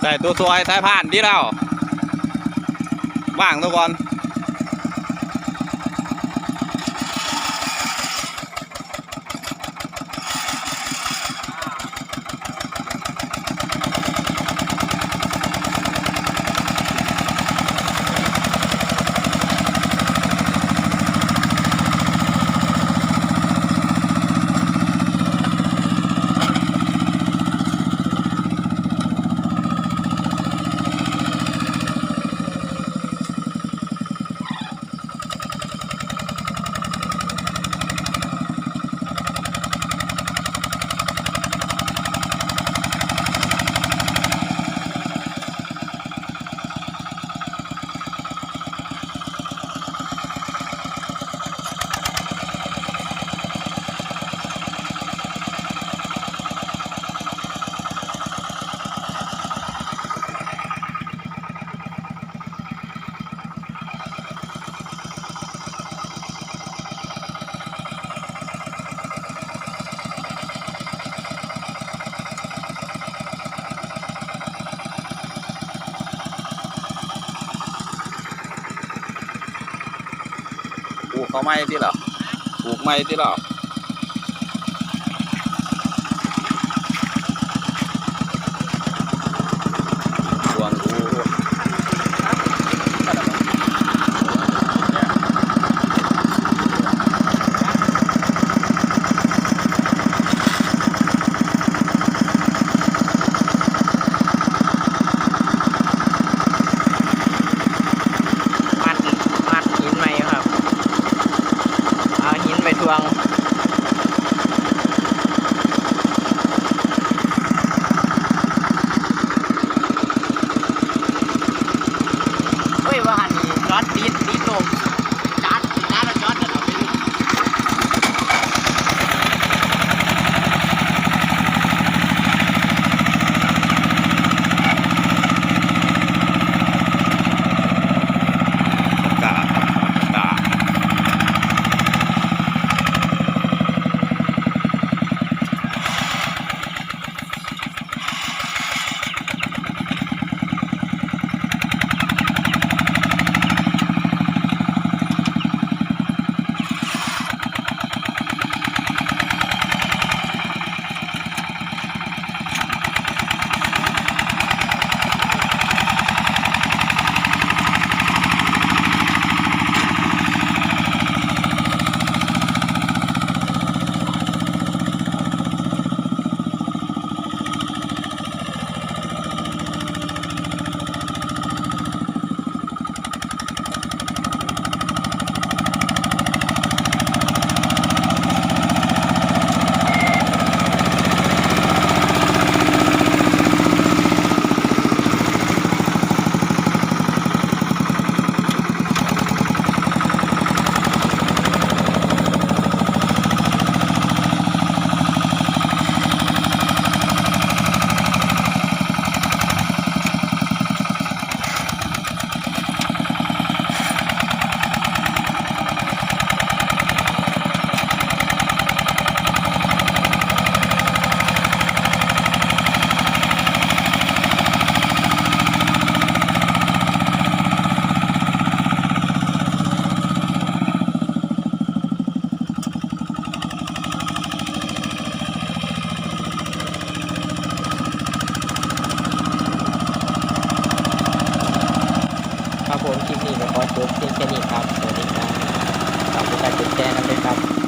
ใส่ตัวซอยสายผ่านที่เราว่างทุกคน ลูกเขาไม่ที่หรอปลูกไม่ที่หรอ ผมคลิปนี้ก็ขอจบเพียงแค่นี้ครับ สวัสดีครับฝากกดไลค์กดแชร์กันด้วยครับ